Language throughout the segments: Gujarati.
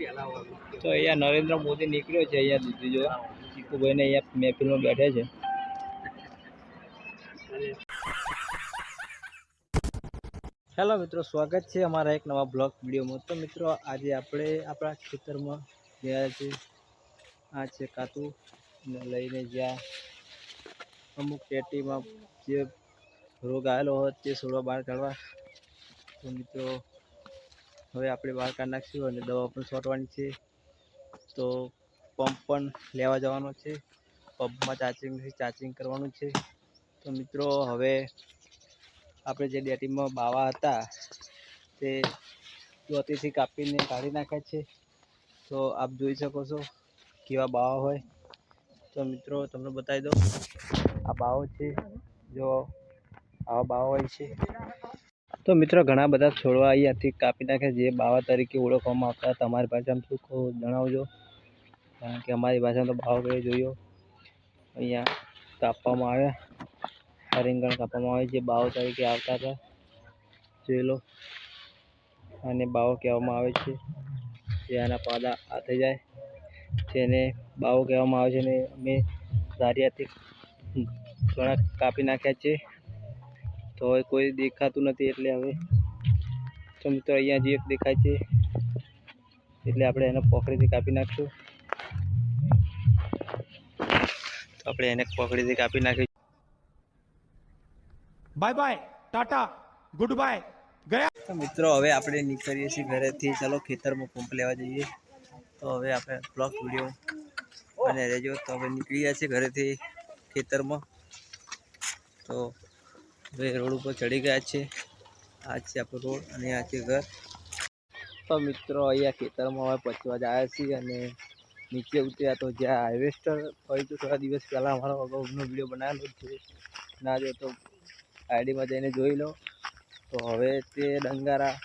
તો અહીંયા નરેન્દ્ર મોદી નીકળ્યો છે અહીંયા દીધી જો ચીકુભાઈને અહીંયા મહેફિલમાં બેઠે છે. હેલો મિત્રો, સ્વાગત છે અમારા એક નવા બ્લોગ વિડીયોમાં. તો મિત્રો, આજે આપણે આપણા ખેતરમાં ગયા છે. આ છે કાતું લઈને જ્યાં અમુક પેટીમાં જે રોગ આવેલો હોય તે છોડવા બહાર કાઢવા. તો મિત્રો હવે આપણે બહાર કાઢી નાખશું અને દવા પણ છોટવાની છે. તો પંપ પણ લેવા જવાનો છે. પંપમાં ચાર્જિંગ ચાર્જિંગ કરવાનું છે. તો મિત્રો, હવે આપણે જે ડેટીમાં બાવા હતા, તે ચોથીથી કાપીને કાઢી નાખ્યા છે. તો આપ જોઈ શકો છો કેવા બાવા હોય. તો મિત્રો, તમને બતાવી દઉં. આ બાવો છે. જો આવા બાવા હોય છે. તો મિત્રો, ઘણા બધા છોડવા અહીંયાથી કાપી નાખ્યા જે બાવા તરીકે ઓળખવામાં આવતા તમારી ભાષામાં શું કહો જણાવજો. કારણ કે અમારી ભાષામાં તો બાવો કહીએ જોયો. અહીંયા કાપવામાં આવ્યા આ રીંગણ કાપવામાં આવે જે બાવો તરીકે આવતા હતા. જોઈ લો. આને બાવો કહેવામાં આવે છે. જે આના પાદા આ થઈ જાય. તેને બાવો કહેવામાં આવે છે અને અમે ધારિયાથી ઘણા કાપી નાખ્યા છે. તો હવે કોઈ દેખાતું નથી એટલે હવે તો મિત્રો અહીંયા જે એક દેખાય છે એટલે આપણે એને પોખડીથી કાપી નાખશું. તો આપણે એને પોખડીથી કાપી નાખી bye bye tata good bye ગયા. તો મિત્રો હવે આપણે નીકળીએ છીએ ઘરેથી. ચાલો ખેતરમાં પંપ લેવા જઈએ. તો હવે આપણે બ્લોક વીડિયો અને રહેજો. તો હવે નીકળી ગયા છીએ ઘરેથી ખેતરમાં. તો હવે રોડ ઉપર ચડી ગયા છે. આ છે આપણો રોડ અને આ છે ઘર. તો મિત્રો, અહીંયા ખેતરમાં હવે પચવા જ આવ્યા છીએ અને નીચે ઉતર્યા તો જ્યાં હાર્વેસ્ટર હોય તો થોડા દિવસ પહેલાં અમારો અગાઉનો વીડિયો બનાવેલો છે. ના જો તો આઈડીમાં જઈને જોઈ લો. તો હવે તે ડંગારા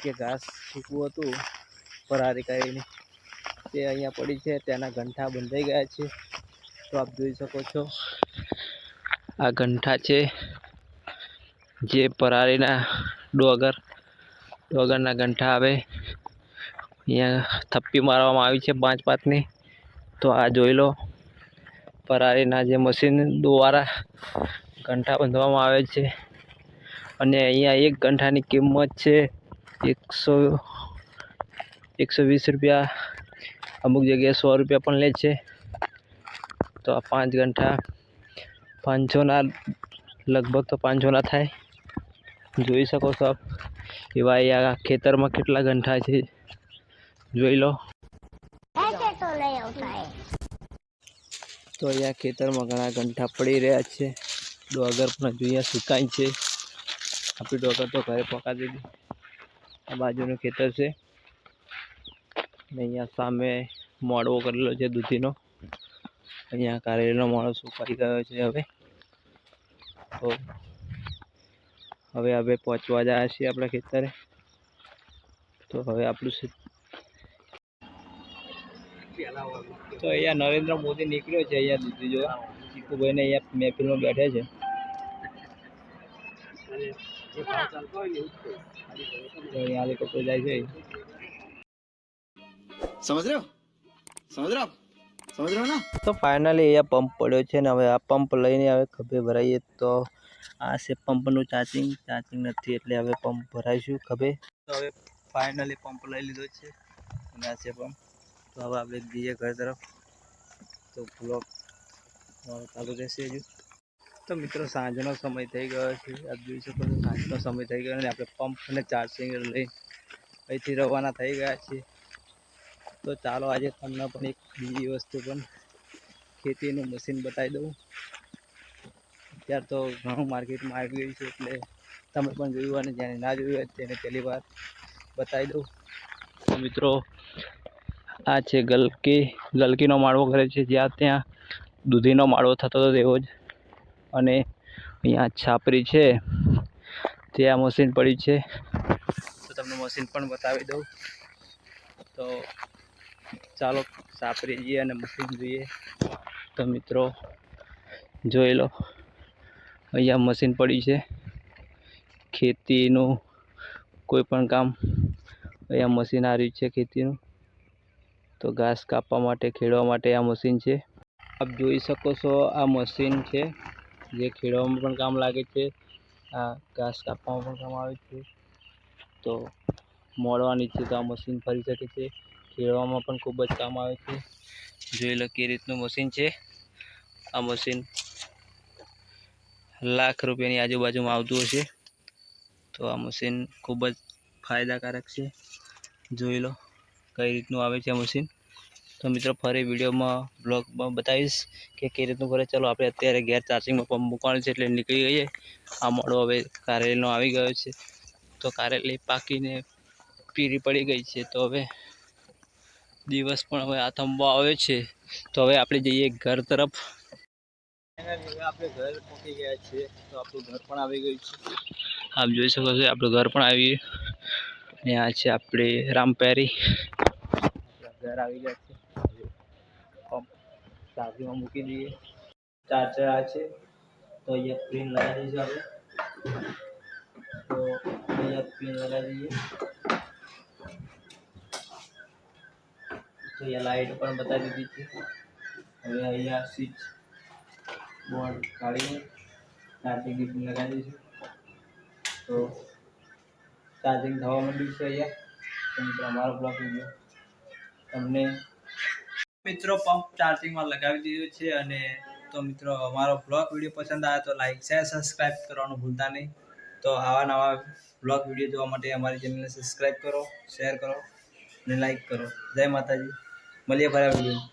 કે ઘાસ સૂકવું હતું પરારી કરીને તે અહીંયા પડી છે તેના ગંઠા બંધાઈ ગયા છે. તો આપ જોઈ શકો છો, આ ગંઠા છે. જે પરારીના ડોગર, ડોગરના ગંઠા આવે. અહીંયા થપ્પી મારવામાં આવી છે પાંચ પાંચની. તો આ જોઈ લો, પરારીના જે મશીન દ્વારા ગંઠા બાંધવામાં આવે છે. અને અહીંયા એક ગંઠાની કિંમત છે એકસો એકસો વીસ રૂપિયા. અમુક જગ્યાએ સો રૂપિયા પણ લે છે. તો આ પાંચ ગંઠા પાંચસોના લગભગ તો પાંચસોના થાય. જોઈ શકો છો આપ. એવા આ ખેતરમાં કેટલા ગંઠા છે. જોઈ લો. તો અહીંયા ખેતરમાં ઘણા ગંઠા પડી રહ્યા છે. ડોગર પણ જોઈએ સુકાય છે. આપણી ડોગર તો ઘરે પકા દીધી આ બાજુનું ખેતર છે. ને અહીંયા સામે મોડવો કરેલો છે દૂધીનો. અહીંયા કારેલીનો મોડો સુકાઈ ગયો છે હવે. તો હવે હવે પહોંચવા જાય છીએ આપણા ખેતરે તો હવે આપણું છે તો અહીંયા નરેન્દ્ર મોદી નીકળ્યો છે અહીંયા દીદી જો ચીકુભાઈને અહીંયા મહેફિલમાં બેઠા છે તો અહીંયા હેલિકોપ્ટર જાય છે समझ रहे हो समझ रहे हो आप समझ रहे हो ना તો ફાઇનલી અહીંયા પંપ પડ્યો છે ને હવે આ પંપ લઈને હવે ખભે ભરાઈએ તો આ છે પંપનું ચાર્જિંગ ચાર્જિંગ નથી એટલે હવે પંપ ભરાઈશું, ખભે. તો હવે ફાઇનલી પંપ લઈ લીધો છે. અને આ છે પંપ. તો હવે આપણે જઈએ ઘર તરફ તો બ્લોક ચાલુ રહેશે હજુ. તો મિત્રો, સાંજનો સમય થઈ ગયો છે. આપ જોઈ શકો છો, સાંજનો સમય થઈ ગયો અને આપણે પંપ અને ચાર્જિંગ લઈ અહીંથી રવાના થઈ ગયા છીએ. તો ચાલો આજે તમને પણ એક બીજી વસ્તુ પણ ખેતીનું મશીન બતાવી દઉં. અત્યારે તો ઘણું માર્કેટમાં આવી ગયું છે એટલે તમે પણ જોયું અને જેને ના જોયું હોય તેને પહેલી વાર બતાવી દઉં. તો મિત્રો, આ છે ગલકી, ગલકીનો માળવો કરે છે. જ્યાં ત્યાં દૂધીનો માળવો થતો હતો તેવો જ. અને અહીંયા છાપરી છે. ત્યાં મશીન પડ્યું છે. તો તમને મશીન પણ બતાવી દઉં. તો ચાલો છાપરી જઈએ અને મશીન જોઈએ. તો મિત્રો, જોઈ લો. અહીંયા મશીન પડ્યું છે. ખેતીનું કોઈ પણ કામ અહીંયા મશીન આવ્યું છે ખેતીનું. તો ઘાસ કાપવા માટે, ખેડવા માટે આ મશીન છે. આપ જોઈ શકો છો આ મશીન છે, જે ખેડવામાં પણ કામ લાગે છે. આ ઘાસ કાપવામાં પણ કામ આવે છે. તો મોડવાની છે તો આ મશીન ફરી શકે છે. ખેડવામાં પણ ખૂબ જ કામ આવે છે. જોઈ લો કે રીતનું મશીન છે. આ મશીન લાખ રૂપિયાની આજુબાજુમાં આવતું હશે. તો આ મશીન ખૂબ જ ફાયદાકારક છે. જોઈ લો કઈ રીતનું આવે છે આ મશીન. તો મિત્રો ફરી વિડીયોમાં, બ્લોગમાં બતાવીશ કે કઈ રીતનું કરે. ચાલો આપણે અત્યારે ઘેર ચાર્જિંગમાં પંપ મૂકવાનું છે એટલે નીકળી ગઈએ આ મોડો હવે કારેલીનો આવી ગયો છે. તો કારેલી પાકીને પીરી પડી ગઈ છે. તો હવે દિવસ પણ હવે આ થંભો આવ્યો છે. તો હવે આપણે જઈએ ઘર તરફ. આપણે ઘર પહોંચી ગયા છીએ. તો આપણું ઘર પણ આવી ગયું છે. આપ જોઈ શકો છો આપણું ઘર પણ આવી અને આ છે આપણે રામપેરી ઘર આવી ગયા છે. પંપ ચાર્જિંગમાં મૂકી દઈએ. ચાર્જર આ છે. તો અહીંયા પિન લગાવી દઈશું આપણે. તો અહીંયા પિન લગાવી દઈએ. તો અહીંયા લાઈટ પણ બતાવી દીધી છે. હવે અહીંયા સ્વિચ બોર્ડ કાઢીને ચાર્જિંગની પિન લગાવી દઈશું તો ચાર્જિંગ થવા માંડ્યું છે અહીંયા. તો મિત્રો, અમારો બ્લોક વીડિયો તમને મિત્રો પંપ ચાર્જિંગમાં લગાવી દીધો છે અને તો મિત્રો, અમારો બ્લોગ વીડિયો પસંદ આવે તો લાઈક શેર સબસ્ક્રાઈબ કરવાનું ભૂલતા નહીં. તો આવા નવા બ્લોગ વીડિયો જોવા માટે અમારી ચેનલને સબસ્ક્રાઈબ કરો શેર કરો અને લાઈક કરો. જય માતાજી. મળીએ ફરી વીડિયો